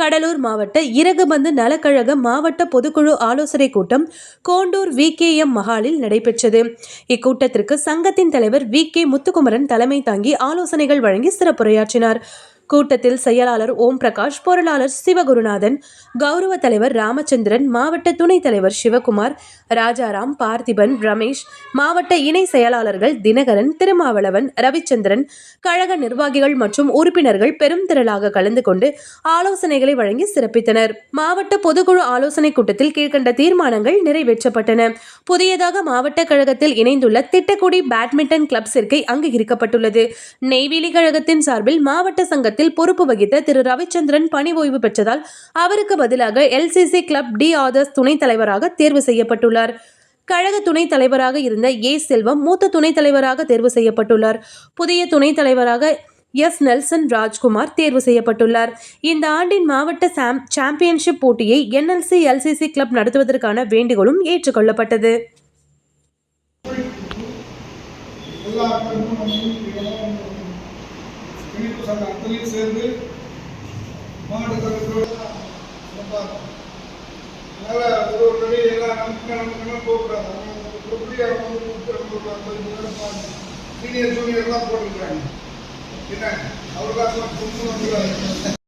கடலூர் மாவட்ட இறகுபந்து நலக்கழக மாவட்ட பொதுக்குழு ஆலோசனை கூட்டம் கோண்டூர் வி கே எம் மஹாலில் நடைபெற்றது. இக்கூட்டத்திற்கு சங்கத்தின் தலைவர் வி கே முத்துக்குமரன் தலைமை தாங்கி ஆலோசனைகள் வழங்கி சிறப்புரையாற்றினார். கூட்டத்தில் செயலாளர் ஓம் பிரகாஷ் பொருளாளர் சிவகுருநாதன் கௌரவ தலைவர் ராமச்சந்திரன் மாவட்ட துணைத் தலைவர் சிவகுமார் ராஜாராம் பார்த்திபன் ரமேஷ் மாவட்ட இணை செயலாளர்கள் தினகரன் திருமாவளவன் ரவிச்சந்திரன் கழக நிர்வாகிகள் மற்றும் உறுப்பினர்கள் பெரும் திரளாக கலந்து கொண்டு ஆலோசனைகளை வழங்கி சிறப்பித்தனர். மாவட்ட பொதுக்குழு ஆலோசனைக் கூட்டத்தில் கீழ்க்கண்ட தீர்மானங்கள் நிறைவேற்றப்பட்டன. புதியதாக மாவட்ட கழகத்தில் இணைந்துள்ள திட்டக்குடி பேட்மிண்டன் கிளப் சேர்க்கை அங்கீகரிக்கப்பட்டுள்ளது. நெய்வேலி கழகத்தின் சார்பில் மாவட்ட சங்கத்தில் பொறுப்பு வகித்த திரு. ரவிச்சந்திரன் பணி ஓய்வு பெற்றதால் அவருக்கு பதிலாக எல்சிசி கிளப் டி. ஆதர்ஸ் துணைத் தலைவராக தேர்வு செய்யப்பட்டுள்ளார். கழக துணைத் தலைவராக இருந்த ஏ. செல்வம் மூத்த துணைத் தலைவராக தேர்வு செய்யப்பட்டுள்ளார். புதிய துணைத் தலைவராக எஸ். நெல்சன் ராஜ்குமார் தேர்வு செய்யப்பட்டுள்ளார். இந்த ஆண்டின் மாவட்ட சாம் சாம்பியன்ஷிப் போட்டியை என்எல்சி எல்சிசி கிளப் நடத்துவதற்கான வேண்டுகோளும் ஏற்றுக்கொள்ளப்பட்டது. எல்லா சங்க அத்தனையும் சேர்ந்து மாடு கருத்தோடு அதனால ஒரு ஒரு வழி எல்லாம் நமக்கு நமக்கு போகக்கூடாது எப்படி அவங்க கூப்பிட்டு ஐம்பது சீனியர் ஜூனியர்லாம் போட்டுருக்காங்க என்ன? அவருக்காக